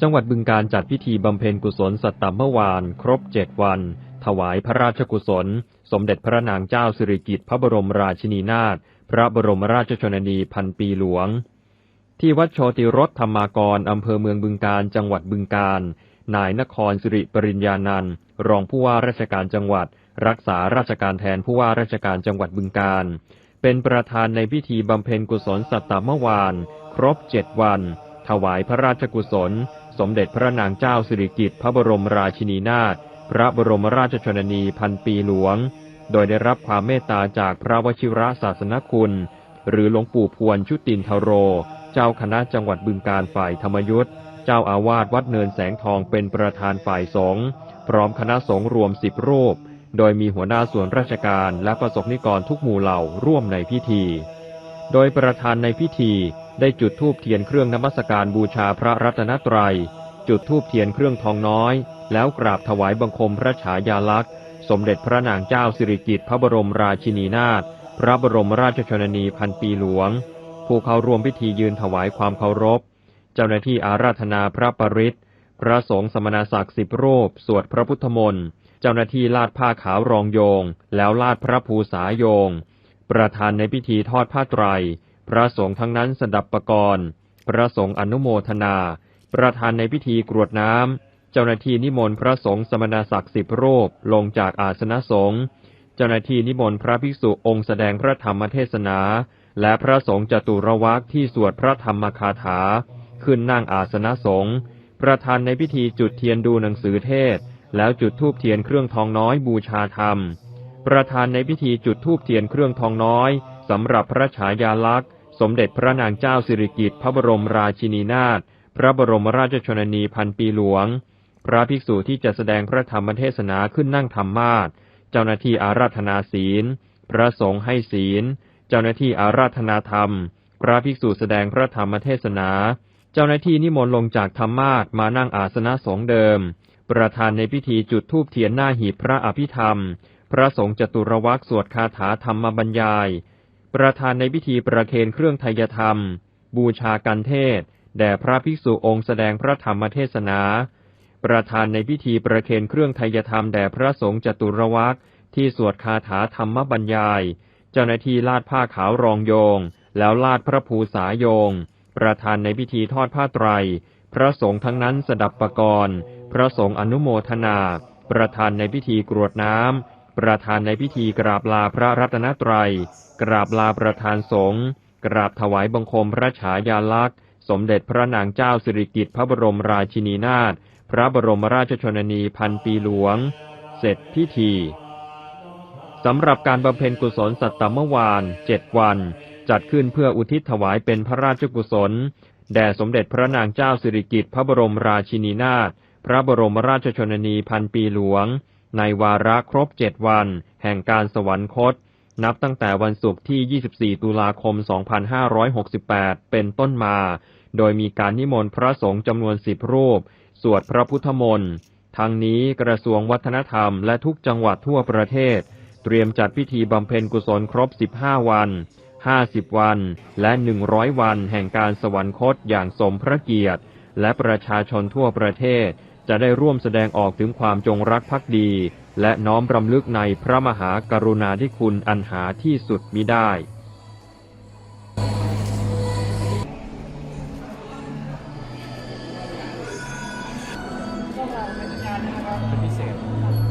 จังหวัดบึงการจัดพิธีบำเพ็ญกุศลสัตตมเมื่อวาน ครบเจ็ดวัน ถวายพระราชกุศล สมเด็จพระนางเจ้าสิริกิติ์พระบรมราชินีนาถพระบรมราชชนนีพันปีหลวง ที่วัดโชติรสธรรมากรอำเภอเมืองบึงการจังหวัดบึงการนายนครสิริปริญญานันท์รองผู้ว่าราชการจังหวัด รักษาราชการแทนผู้ว่าราชการจังหวัดบึงการ เป็นประธานในพิธีบำเพ็ญกุศลสัตตมเมื่อวาน ครบเจ็ดวัน ถวายพระราชกุศล สมเด็จพระนางเจ้าสิริกิติ์พระบรมราชินีนาถพระบรมราชชนนีพันปีหลวง โดยได้รับความเมตตาจากพระวชิระศาสนคุณ หรือหลวงปู่พวนชุตินทโร เจ้าคณะจังหวัดบึงการฝ่ายธรรมยุทธ์เจ้าอาวาสวัดเนินแสงทองเป็นประธานฝ่ายสงฆ์พร้อมคณะสงฆ์รวมสิบรูป โดยมีหัวหน้าส่วนราชการและประสบนิกรทุกหมู่เหล่าร่วมในพิธี โดยประธานในพิธี ได้จุดธูปเทียนเครื่องนมัสการบูชาพระรัตนตรัย จุดธูปเทียนเครื่องทองน้อย แล้วกราบถวายบังคมพระฉายาลักษณ์ สมเด็จพระนางเจ้าสิริกิติ์พระบรมราชินีนาถ พระบรมราชชนนีพันปีหลวง ผู้เข้าร่วมพิธียืนถวายความเคารพ เจ้าหน้าที่อาราธนาพระปริตรพระสงฆ์สมณศักดิ์สิบรูป สวดพระพุทธมนต์ เจ้าหน้าที่ลาดผ้าขาวรองโยง แล้วลาดพระภูษาโยง ประธานในพิธีทอดผ้าไตร พระสงฆ์ทั้งนั้นสดับประกรณ์พระสงฆ์อนุโมทนา ประธานในพิธีกรวดน้ำ เจ้าหน้าที่นิมนต์พระสงฆ์สมณศักดิ์สิบรูปลงจากอาสนะสงฆ์เจ้าหน้าที่นิมนต์พระภิกษุองค์แสดงพระธรรมเทศนา และพระสงฆ์จตุรวักที่สวดพระธรรมคาถา ขึ้นนั่งอาสนะสงฆ์ประธานในพิธีจุดเทียนดูหนังสือเทศ แล้วจุดธูปเทียนเครื่องทองน้อยบูชาธรรม ประธานในพิธีจุดธูปเทียนเครื่องทองน้อยสำหรับพระฉายาลักษณ์ สมเด็จพระนางเจ้าสิริกิติ์พระบรมราชินีนาถ พระบรมราชชนนีพันปีหลวง พระภิกษุที่จะแสดงพระธรรมเทศนาขึ้นนั่งธรรมาสน์เจ้าหน้าที่อาราธนาศีล พระสงฆ์ให้ศีล เจ้าหน้าที่อาราธนาธรรม พระภิกษุแสดงพระธรรมเทศนา เจ้าหน้าที่นิมนต์ลงจากธรรมาสน์มานั่งอาสนะสงเดิม ประธานในพิธีจุดธูปเทียนหน้าหีบพระอภิธรรม พระสงฆ์จตุรวักสวดคาถาธรรมบรรยาย ประธานในพิธีประเคนเครื่องไทยธรรม บูชากันเทศ แด่พระภิกษุองค์แสดงพระธรรมเทศนา ประธานในพิธีประเคนเครื่องไทยธรรมแด่พระสงฆ์จตุรวักที่สวดคาถาธรรมบรรยาย เจ้าหน้าที่ลาดผ้าขาวรองโยง แล้วลาดพระภูษาโยง ประธานในพิธีทอดผ้าไตร พระสงฆ์ทั้งนั้นสดับประกรณ์พระสงฆ์อนุโมทนา ประธานในพิธีกรวดน้ำ ประธานในพิธีกราบลาพระรัตนตรัย กราบลาประธานสงฆ์กราบถวายบังคมพระฉายาลักษณ์ สมเด็จพระนางเจ้าสิริกิติ์พระบรมราชินีนาถพระบรมราชชนนีพันปีหลวง เสร็จพิธีสำหรับการบำเพ็ญกุศลสัตตมวานเจ็ดวัน จัดขึ้นเพื่ออุทิศถวายเป็นพระราชกุศล แด่สมเด็จพระนางเจ้าสิริกิติ์พระบรมราชินีนาถพระบรมราชชนนีพันปีหลวง ในวาระครบเจ็ดวัน แห่งการสวรรคต นับตั้งแต่วันศุกร์ที่ 24 ตุลาคม 2568 เป็นต้นมา โดยมีการนิมนต์พระสงฆ์จำนวนสิบรูป สวดพระพุทธมนต์ทั้งนี้กระทรวงวัฒนธรรมและทุกจังหวัดทั่วประเทศ เตรียมจัดพิธีบำเพ็ญกุศลครบ 15 วัน 50 วัน และ 100 วันแห่งการสวรรคตอย่างสมพระเกียรติ และประชาชนทั่วประเทศ จะได้ร่วมแสดงออกถึงความจงรักภักดี และน้อมรำลึกในพระมหากรุณาธิคุณอันหาที่สุดมิได้เป็นพิเศษ